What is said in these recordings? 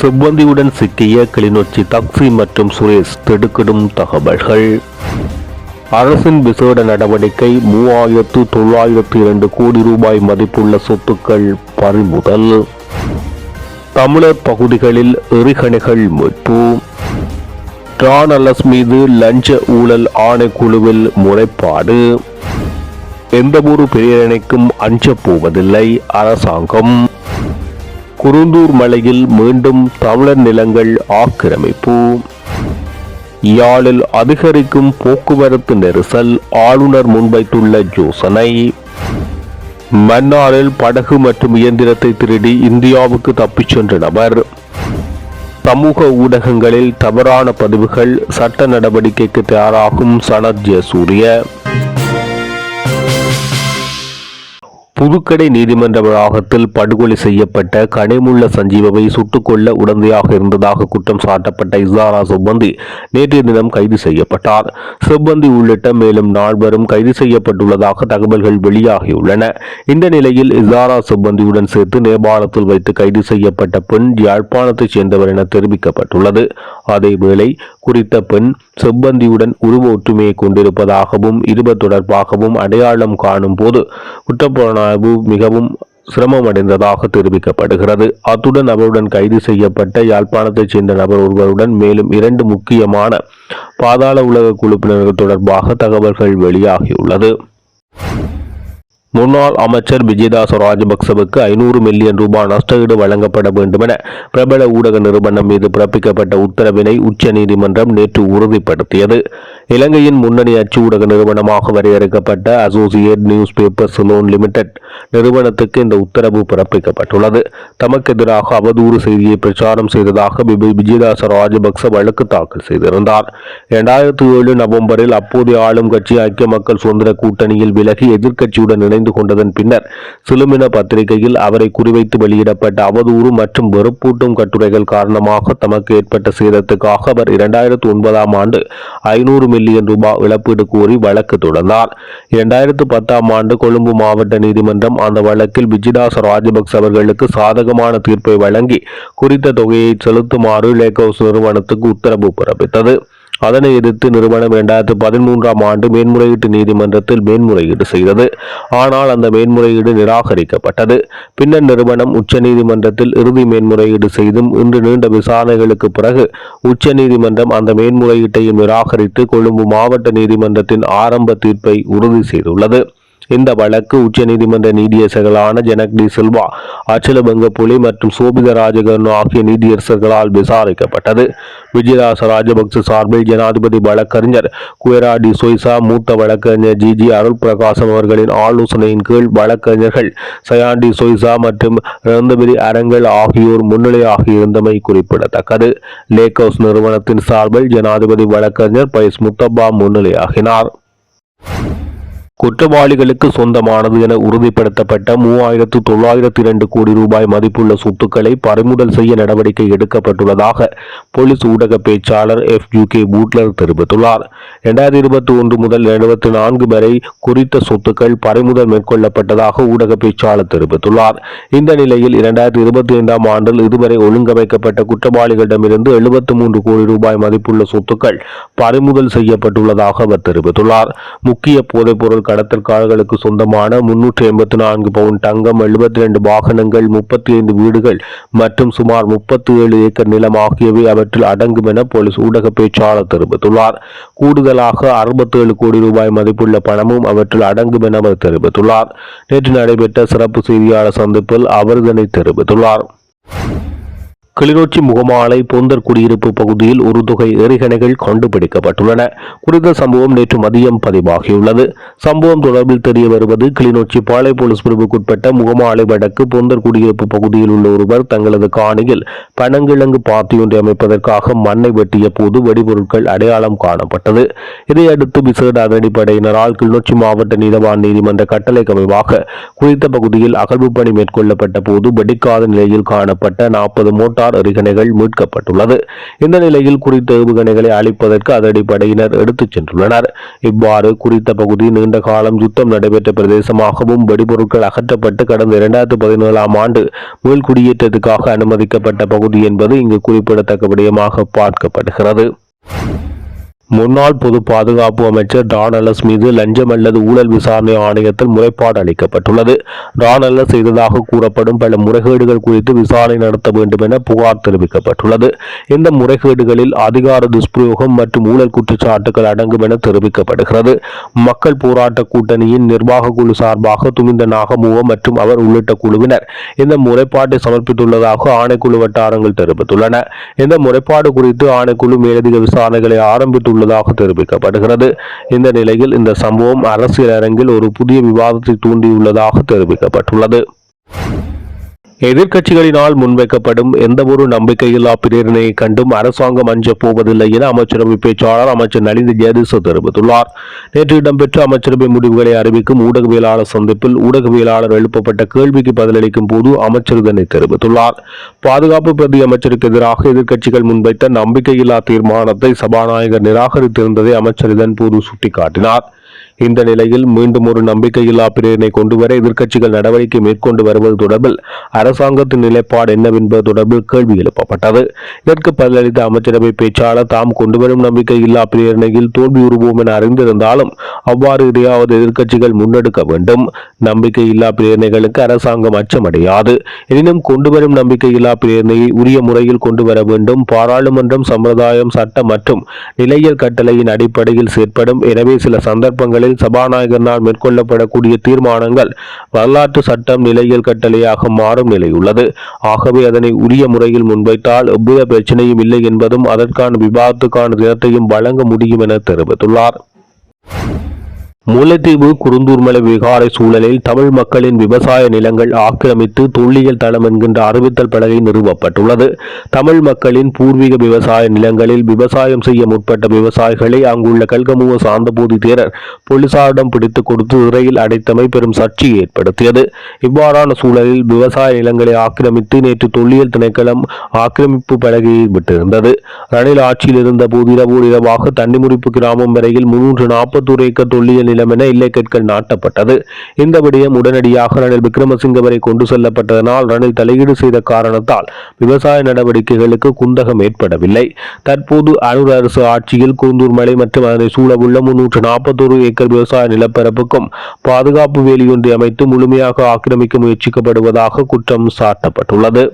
செவ்வந்தியுடன் சிக்கிய கிளிநொச்சி தக்சி மற்றும் சுரேஷ் திடுக்கிடும் தகவல்கள். அரசின் விசேட நடவடிக்கை மூவாயிரத்து தொள்ளாயிரத்து இரண்டு கோடி ரூபாய் மதிப்புள்ள சொத்துக்கள் பறிமுதல். தமிழர் பகுதிகளில் எரிகணைகள் மீட்பு. டிரானலஸ் மீது லஞ்ச ஊழல் ஆணைக்குழுவில் முறைப்பாடு. எந்தவொரு பிரேரணைக்கும் அஞ்சப் போவதில்லை அரசாங்கம். குருந்தூர் மலையில் மீண்டும் தமிழர் நிலங்கள் ஆக்கிரமிப்பு. யாழில் அதிகரிக்கும் போக்குவரத்து நெரிசல் ஆளுநர் முன்வைத்துள்ள யோசனை. மன்னாரில் படகு மற்றும் இயந்திரத்தை திருடி இந்தியாவுக்கு தப்பிச் சென்ற நபர். சமூக ஊடகங்களில் தவறான பதிவுகள் சட்ட நடவடிக்கைக்கு தயாராகும் சனத் ஜெயசூரிய. புதுக்கடை நீதிமன்ற வளாகத்தில் படுகொலை செய்யப்பட்ட கனிமுள்ள சஞ்சீவவை சுட்டுக்கொள்ள உடந்தையாக இருந்ததாக குற்றம் சாட்டப்பட்ட இசாரா சுப்பந்தி நேற்றைய தினம் கைது செய்யப்பட்டார். சுப்பந்தி உள்ளிட்ட மேலும் நால்வரும் கைது செய்யப்பட்டுள்ளதாக தகவல்கள் வெளியாகியுள்ளன. இந்த நிலையில் இசாரா சுப்பந்தியுடன் சேர்த்து நேபாளத்தில் வைத்து கைது செய்யப்பட்ட பெண் யாழ்ப்பாணத்தைச் சேர்ந்தவர் என தெரிவிக்கப்பட்டுள்ளது. அதேவேளை குறித்த பெண் செவ்வந்தியுடன் உருவ ஒற்றுமையை கொண்டிருப்பதாகவும் இருப தொடர்பாகவும் அடையாளம் காணும் போது குற்றப்புலனாய்வு மிகவும் சிரமமடைந்ததாக தெரிவிக்கப்படுகிறது. அத்துடன் அவருடன் கைது செய்யப்பட்ட யாழ்ப்பாணத்தைச் சேர்ந்த நபர் ஒருவருடன் மேலும் இரண்டு முக்கியமான பாதாள உலக குழுப்பினர்கள் தொடர்பாக தகவல்கள் வெளியாகியுள்ளது. முன்னாள் அமைச்சர் விஜயதாச ராஜபக்சவுக்கு ஐநூறு மில்லியன் ரூபாய் நஷ்டஈடு வழங்கப்பட வேண்டும் என பிரபல ஊடக நிறுவனம் மீது பிறப்பிக்கப்பட்ட உத்தரவினை உச்சநீதிமன்றம் நேற்று உறுதிப்படுத்தியது. இலங்கையின் முன்னணி அச்சு ஊடக நிறுவனமாக வரையறுக்கப்பட்ட associate news paper Ceylon Limited நிறுவனத்துக்கு இந்த உத்தரவு பிறப்பிக்கப்பட்டுள்ளது. தமக்கு எதிராக அவதூறு செய்தியை பிரச்சாரம் செய்ததாக பிபி விஜயதாச ராஜபக்ச வழக்கு தாக்கல் செய்திருந்தார். இரண்டாயிரத்தி ஏழு நவம்பரில் அப்போதைய ஆளும் கட்சி ஐக்கிய மக்கள் சுதந்திர கூட்டணியில் விலகி எதிர்க்கட்சியுடன் இணைந்து கொண்டதன் பின்னர் சிலுமின பத்திரிகையில் அவரை குறிவைத்து வெளியிடப்பட்ட அவதூறு மற்றும் வெறுப்பூட்டும் கட்டுரைகள் காரணமாக தமக்கு ஏற்பட்ட சேதத்துக்காக அவர் இரண்டாயிரத்து ஒன்பதாம் ஆண்டு ஐநூறு மில்லியன் ரூபாய் இழப்பீடு கோரி வழக்கு தொடர்ந்தார். இரண்டாயிரத்து பத்தாம் ஆண்டு கொழும்பு மாவட்ட நீதிமன்றம் அந்த வழக்கில் விஜிதாச ராஜபக்ச அவர்களுக்கு சாதகமான தீர்ப்பை வழங்கி குறித்த தொகையை செலுத்துமாறு லேகவுஸ் நிறுவனத்துக்கு உத்தரவு பிறப்பித்தது. அதனை எதிர்த்து நிறுவனம் இரண்டாயிரத்து பதிமூன்றாம் ஆண்டு மேன்முறையீட்டு நீதிமன்றத்தில் மேன்முறையீடு செய்தது. ஆனால் அந்த மேன்முறையீடு நிராகரிக்கப்பட்டது. பின்னர் நிறுவனம் உச்சநீதிமன்றத்தில் இறுதி மேன்முறையீடு செய்தும் இன்று நீண்ட விசாரணைகளுக்கு பிறகு உச்சநீதிமன்றம் அந்த மேன்முறையீட்டையும் நிராகரித்து கொழும்பு மாவட்ட நீதிமன்றத்தின் ஆரம்ப தீர்ப்பை உறுதி செய்துள்ளது. இந்த வழக்கு உச்சநீதிமன்ற நீதியரசர்களான ஜனக் டி சில்வா அச்சலபங்க புலி மற்றும் சோபித ராஜகர்ணு ஆகிய நீதியரசர்களால் விசாரிக்கப்பட்டது. விஜயதாச ராஜபக்ச சார்பில் ஜனாதிபதி வழக்கறிஞர் குயரா டி சொய்சா மூத்த வழக்கறிஞர் ஜி ஜி அருள் பிரகாசம் அவர்களின் ஆலோசனையின் கீழ் வழக்கறிஞர்கள் சயாண்டி சொய்சா மற்றும் ரந்தபிரி அரங்கல் ஆகியோர் முன்னிலையாக இருந்தமை குறிப்பிடத்தக்கது. லேக் ஹவுஸ் நிறுவனத்தின் சார்பில் ஜனாதிபதி வழக்கறிஞர் பைஸ் முத்தப்பா முன்னிலையாகினார். குற்றவாளிகளுக்கு சொந்தமானது என உறுதிப்படுத்தப்பட்ட மூவாயிரத்து தொள்ளாயிரத்து இரண்டு கோடி ரூபாய் மதிப்புள்ள சொத்துக்களை பறிமுதல் செய்ய நடவடிக்கை எடுக்கப்பட்டுள்ளதாக போலீஸ் ஊடக பேச்சாளர் எஃப் யூ கே பூட்லர் தெரிவித்துள்ளார். இரண்டாயிரத்தி இருபத்தி ஒன்று முதல் இருபத்தி நான்கு வரை குறித்த சொத்துக்கள் பறிமுதல் மேற்கொள்ளப்பட்டதாக ஊடக பேச்சாளர் தெரிவித்துள்ளார். இந்த நிலையில் இரண்டாயிரத்தி இருபத்தி ஐந்தாம் ஆண்டில் இதுவரை ஒழுங்கமைக்கப்பட்ட குற்றவாளிகளிடமிருந்து எழுபத்தி மூன்று கோடி ரூபாய் மதிப்புள்ள சொத்துக்கள் பறிமுதல் செய்யப்பட்டுள்ளதாக அவர் தெரிவித்துள்ளார். முக்கிய போதைப்பொருள் கடத்தல்காரர்களுக்கு சொந்தமான முன்னூற்றி எண்பத்தி நான்கு பவுன் தங்கம் எழுபத்தி ரெண்டு வாகனங்கள் முப்பத்தி ஐந்து வீடுகள் மற்றும் சுமார் முப்பத்தி ஏழு ஏக்கர் நிலம் ஆகியவை அவற்றில் அடங்கும் என போலீஸ் ஊடக பேச்சாளர் தெரிவித்துள்ளார். கூடுதலாக அறுபத்தேழு கோடி ரூபாய் மதிப்புள்ள பணமும் அவற்றில் அடங்கும் என அவர் தெரிவித்துள்ளார். நேற்று நடைபெற்ற சிறப்பு செய்தியாளர் சந்திப்பில் அவர் இதனை தெரிவித்துள்ளார். கிளிநொச்சி முகமாலை பொந்தர் குடியிருப்பு பகுதியில் ஒரு தொகை எரிகணைகள் கண்டுபிடிக்கப்பட்டுள்ளன. குறித்த சம்பவம் நேற்று மதியம் பதிவாகியுள்ளது. சம்பவம் தொடர்பில் தெரிய வருவது கிளிநொச்சி பாளை போலீஸ் பிரிவுக்குட்பட்ட முகமாலை வடக்கு பொந்தர் குடியிருப்பு பகுதியில் உள்ள ஒருவர் தங்களது காணியில் பனங்கிழங்கு பாத்தியொன்றை அமைப்பதற்காக மண்ணை வெட்டிய போது வெடிபொருட்கள் அடையாளம் காணப்பட்டது. இதையடுத்து விசேட அதிரடிப்படையினரால் கிளிநொச்சி மாவட்ட நீதவான் நீதிமன்ற கட்டளைக்கு அமைவாக குறித்த பகுதியில் அகழ்வு பணி மேற்கொள்ளப்பட்ட போது வெடிக்காத நிலையில் காணப்பட்ட நாற்பது மோட்டார் மோட்டார் எறிகணைகள் மீட்கப்பட்டுள்ளது. இந்த நிலையில் குறித்த ஏவுகணைகளை அழிப்பதற்கு அதடிப்படையினர் எடுத்துச் சென்றுள்ளனர். இவ்வாறு குறித்த பகுதி நீண்ட காலம் யுத்தம் நடைபெற்ற பிரதேசமாகவும் வெடிபொருட்கள் அகற்றப்பட்டு கடந்த இரண்டாயிரத்து பதினேழாம் ஆண்டு மீள்குடியேற்றத்துக்காக அனுமதிக்கப்பட்ட பகுதி என்பது இங்கு குறிப்பிடத்தக்க விடயமாக பார்க்கப்படுகிறது. முன்னாள் பொது பாதுகாப்பு அமைச்சர் டானலஸ் மீது லஞ்சம் அல்லது ஊழல் விசாரணை ஆணையத்தில் முறைப்பாடு அளிக்கப்பட்டுள்ளது. டானலஸ் செய்ததாக கூறப்படும் பல முறைகேடுகள் குறித்து விசாரணை நடத்த வேண்டும் என புகார் தெரிவிக்கப்பட்டுள்ளது. இந்த முறைகேடுகளில் அதிகார துஷ்பிரயோகம் மற்றும் ஊழல் குற்றச்சாட்டுகள் அடங்கும் என தெரிவிக்கப்படுகிறது. மக்கள் போராட்ட கூட்டணியின் நிர்வாக குழு சார்பாக துமிந்த நாகமுவ மற்றும் அவர் உள்ளிட்ட குழுவினர் இந்த முறைப்பாட்டை சமர்ப்பித்துள்ளதாக ஆணைக்குழு வட்டாரங்கள் தெரிவித்துள்ளன. இந்த முறைப்பாடு குறித்து ஆணைக்குழு மேலதிக விசாரணைகளை உள்ளதாக தெரிவிக்கப்படுகிறது. இந்த நிலையில் இந்த சம்பவம் அரசியல் அரங்கில் ஒரு புதிய விவாதத்தை தூண்டியுள்ளதாக தெரிவிக்கப்பட்டுள்ளது. எதிர்க்கட்சிகளினால் முன்வைக்கப்படும் எந்தவொரு நம்பிக்கையில்லா பிரேரணையை கண்டும் அரசாங்கம் அஞ்சப் போவதில்லை என அமைச்சரவை பேச்சாளர் அமைச்சர் நலிந்த ஜெயதிச தெரிவித்துள்ளார். நேற்று இடம்பெற்ற அமைச்சரவை முடிவுகளை அறிவிக்கும் ஊடகவியலாளர் சந்திப்பில் ஊடகவியலாளர் எழுப்பப்பட்ட கேள்விக்கு பதிலளிக்கும் போது அமைச்சர் இதனை தெரிவித்துள்ளார். பாதுகாப்பு பிரதி அமைச்சருக்கு எதிராக எதிர்க்கட்சிகள் முன்வைத்த நம்பிக்கையில்லா தீர்மானத்தை சபாநாயகர் நிராகரித்திருந்ததை அமைச்சர் இதன்போது சுட்டிக்காட்டினார். இந்த நிலையில் மீண்டும் ஒரு நம்பிக்கையில்லா பிரேரணை கொண்டுவர எதிர்க்கட்சிகள் நடவடிக்கை மேற்கொண்டு வருவது தொடர்பில் அரசாங்கத்தின் நிலைப்பாடு என்னவென்பது தொடர்பில் கேள்வி எழுப்பப்பட்டது. இதற்கு பதிலளித்த அமைச்சரவை பேச்சாளர் தாம் கொண்டுவரும் நம்பிக்கையில்லா பிரேரணையில் தோல்வியுறுவோம் என அறிந்திருந்தாலும் அவ்வாறு இதையாவது எதிர்க்கட்சிகள் முன்னெடுக்க வேண்டும். நம்பிக்கையில்லா பிரேரணைகளுக்கு அரசாங்கம் அச்சமடையாது. எனினும் கொண்டுவரும் நம்பிக்கையில்லா பிரேரணையை உரிய முறையில் கொண்டு வர வேண்டும். பாராளுமன்றம் சம்பிரதாயம் சட்டம் மற்றும் நிலையியல் கட்டளையின் அடிப்படையில் செயற்படும். எனவே சில சந்தர்ப்பங்களில் சபாநாயகரினால் மேற்கொள்ளப்படக்கூடிய தீர்மானங்கள் வரலாற்று சட்டம் நிலையியல் கட்டளையாக மாறும் நிலை உள்ளது ஆகவே அதனை உரிய முறையில் முன்வைத்தால் எவ்வித பிரச்சனையும் இல்லை என்பதும் அதற்கான விவாதத்துக்கான தினத்தையும் வழங்க முடியும் என தெரிவித்துள்ளார். முல்லைத்தீவு குருந்தூர்மலை விகாரை சூழலில் தமிழ் மக்களின் விவசாய நிலங்கள் ஆக்கிரமித்து தொல்லியல் தளம் என்கின்ற அறிவித்தல் பலகை நிறுவப்பட்டுள்ளது. தமிழ் மக்களின் பூர்வீக விவசாய நிலங்களில் விவசாயம் செய்ய முற்பட்ட விவசாயிகளை அங்குள்ள கல்கமுக சாந்தபூதி தேரர் போலீசாரிடம் பிடித்துக் கொடுத்து சிறையில் அடைத்தமை பெரும் சர்ச்சையை ஏற்படுத்தியது. இவ்வாறான சூழலில் விவசாய நிலங்களை ஆக்கிரமித்து நேற்று தொல்லியல் திணைக்களம் ஆக்கிரமிப்பு பலகையை விட்டிருந்தது. ரணில் ஆட்சியில் இருந்த போது இரவு இரவாக தண்ணிமுறிப்பு கிராமம் வரையில் முன்னூற்று நாற்பத்தோரு ஏக்கர் தொல்லியல் மாநிலம் என இல்லை நாட்டப்பட்டது. இந்த விடயம் உடனடியாக ரணில் விக்ரமசிங்க வரை கொண்டு செல்லப்பட்டதனால் ரணில் தலையீடு செய்த காரணத்தால் விவசாய நடவடிக்கைகளுக்கு குந்தகம் ஏற்படவில்லை. தற்போது அனுர் அரசு ஆட்சியில் கூந்தூர் மலை மற்றும் அதனை சூழவுள்ள முன்னூற்று நாற்பத்தோரு ஏக்கர் விவசாய நிலப்பரப்புக்கும் பாதுகாப்பு வேலியொன்றை அமைத்து முழுமையாக ஆக்கிரமிக்க முயற்சிக்கப்படுவதாக குற்றம் சாட்டப்பட்டுள்ளது.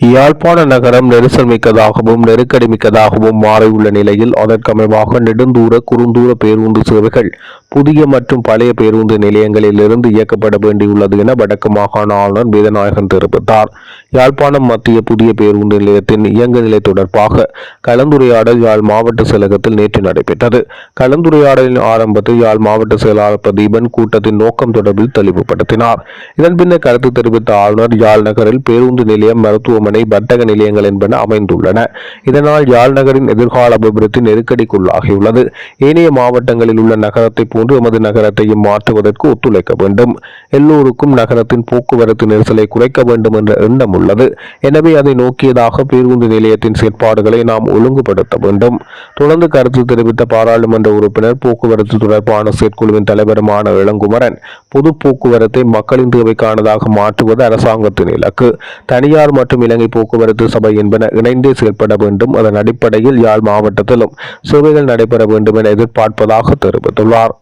யாழ்ப்பாண நகரம் நெரிசல் மிக்கதாகவும் நெருக்கடி மிக்கதாகவும் மாறியுள்ள நிலையில் அதற்கமைவாக நெடுந்தூர குறுந்தூர பேருந்து சேவைகள் புதிய மற்றும் பழைய பேருந்து நிலையங்களிலிருந்து இயக்கப்பட வேண்டியுள்ளது என வடக்கு மாகாண ஆளுநர் வேதநாயகன் தெரிவித்தார். யாழ்ப்பாணம் மத்திய புதிய பேருந்து நிலையத்தின் இயங்கு நிலை தொடர்பாக கலந்துரையாடல் யாழ் மாவட்ட செயலகத்தில் நேற்று நடைபெற்றது. கலந்துரையாடலின் ஆரம்பத்தில் யாழ் மாவட்ட செயலாளர் பிரதீபன் கூட்டத்தின் நோக்கம் தொடர்பில் தெளிவுபடுத்தினார். இதன் பின்னர் கருத்து தெரிவித்த ஆளுநர் யாழ் நகரில் பேருந்து நிலையம் மருத்துவமனை வர்த்தக நிலையங்கள் என்பன அமைந்துள்ளன. இதனால் யாழ் நகரின் எதிர்கால அபிவிருத்தி நெருக்கடிக்குள்ளாகியுள்ளது. ஏனைய மாவட்டங்களில் உள்ள நகரத்தை போன்று எமது நகரத்தையும் மாற்றுவதற்கு ஒத்துழைக்க வேண்டும். எல்லோருக்கும் நகரத்தின் போக்குவரத்து நெரிசலை குறைக்க வேண்டும் என்ற எண்ணம் உள்ளது. எனவே அதை நோக்கியதாக பேருந்து நிலையத்தின் செயற்பாடுகளை நாம் ஒழுங்குபடுத்த வேண்டும். தொடர்ந்து கருத்து தெரிவித்த பாராளுமன்ற உறுப்பினர் போக்குவரத்து தொடர்பான செயற்குழுவின் தலைவருமான இளங்குமரன் பொது போக்குவரத்தை மக்களின் தேவைக்கானதாக மாற்றுவது அரசாங்கத்தின் இலக்கு. தனியார் மற்றும் இலங்கை போக்குவரத்து சபை என்பன இணைந்தே செயல்பட வேண்டும். அதன் அடிப்படையில் யாழ் மாவட்டத்திலும் சேவைகள் நடைபெற வேண்டும் என எதிர்பார்ப்பதாக தெரிவித்துள்ளார்.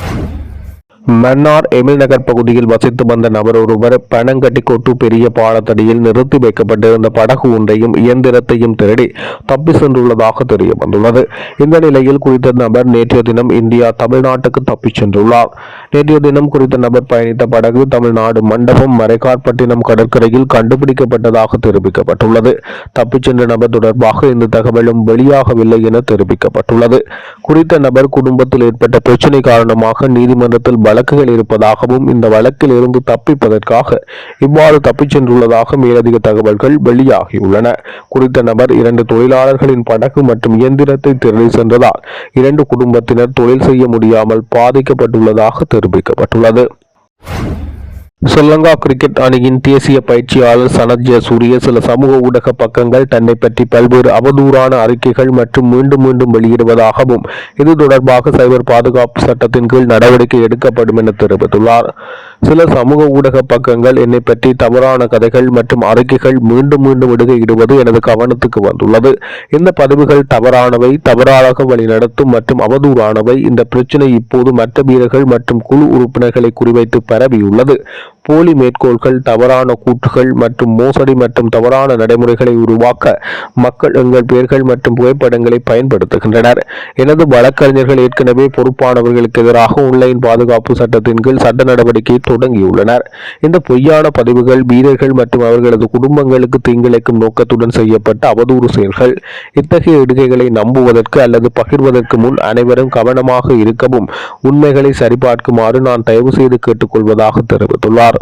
you. மன்னார் எமில் நகர் பகுதியில் வசித்து வந்த நபர் ஒருவர் பனங்கட்டிக்கொட்டு பெரிய பாலத்தடியில் நிறுத்தி வைக்கப்பட்டிருந்த படகு ஒன்றையும் இயந்திரத்தையும் திருடி தப்பி சென்றுள்ளதாக தெரிய வந்துள்ளது இந்த நிலையில் குறித்த நபர் நேற்றைய தினம் இந்தியா தமிழ்நாட்டுக்கு தப்பிச் சென்றுள்ளார். நேற்றைய தினம் குறித்த நபர் பயணித்த படகு தமிழ்நாடு மண்டபம் மரைக்கார்பட்டினம் கடற்கரையில் கண்டுபிடிக்கப்பட்டதாக தெரிவிக்கப்பட்டுள்ளது. தப்பிச் சென்ற நபர் தொடர்பாக இந்த தகவலும் வெளியாகவில்லை என தெரிவிக்கப்பட்டுள்ளது. குறித்த நபர் குடும்பத்தில் ஏற்பட்ட பிரச்சினை காரணமாக நீதிமன்றத்தில் வழக்குகள் இருப்பதாகவும் இந்த வழக்கில் இருந்து தப்பிப்பதற்காக இவ்வாறு தப்பிச் சென்றுள்ளதாக மேலதிக தகவல்கள் வெளியாகியுள்ளன. குறித்த நபர் இரண்டு தொழிலாளர்களின் படகு மற்றும் இயந்திரத்தை திருடி சென்றதால் இரண்டு குடும்பத்தினர் தொழில் செய்ய முடியாமல் பாதிக்கப்பட்டுள்ளதாக தெரிவிக்கப்பட்டுள்ளது. ஸ்ரீலங்கா கிரிக்கெட் அணியின் தேசிய பயிற்சியாளர் சனத் ஜெயசூரிய சில சமூக ஊடக பக்கங்கள் தன்னை பற்றி பல்வேறு அவதூறான அறிக்கைகள் மற்றும் மீண்டும் மீண்டும் வெளியிடுவதாகவும் இது தொடர்பாக சைபர் பாதுகாப்பு சட்டத்தின் கீழ் நடவடிக்கை எடுக்கப்படும் என தெரிவித்துள்ளார். சில சமூக ஊடக பக்கங்கள் என்னை பற்றி தவறான கதைகள் மற்றும் அறிக்கைகள் மீண்டும் மீண்டும் இடுகையிடுவது எனது கவனத்துக்கு வந்துள்ளது. இந்த பதிவுகள் தவறானவை தவறாக வழிநடத்தும் மற்றும் அவதூறானவை. இந்த பிரச்சனை இப்போது மற்ற வீரர்கள் மற்றும் குழு உறுப்பினர்களை குறிவைத்து பரவியுள்ளது. போலி மேற்கோள்கள் தவறான கூற்றுகள் மற்றும் மோசடி மற்றும் தவறான நடைமுறைகளை உருவாக்க மக்கள் எங்கள் பெயர்கள் மற்றும் புகைப்படங்களை பயன்படுத்துகின்றனர். எனது வழக்கறிஞர்கள் ஏற்கனவே பொறுப்பானவர்களுக்கு எதிராக ஆன்லைன் பாதுகாப்பு சட்டத்தின் கீழ் சட்ட நடவடிக்கை தொடங்கியுள்ளனர். இந்த பொய்யான பதிவுகள் வீரர்கள் மற்றும் அவர்களது குடும்பங்களுக்கு தீங்கிழைக்கும் நோக்கத்துடன் செய்யப்பட்ட அவதூறு செயல்கள். இத்தகைய இடுகைகளை நம்புவதற்கு அல்லது பகிர்வதற்கு முன் அனைவரும் கவனமாக இருக்கவும் உண்மைகளை சரிபார்க்குமாறு நான் தயவு செய்து கேட்டுக்கொள்வதாக தெரிவித்துள்ளார்.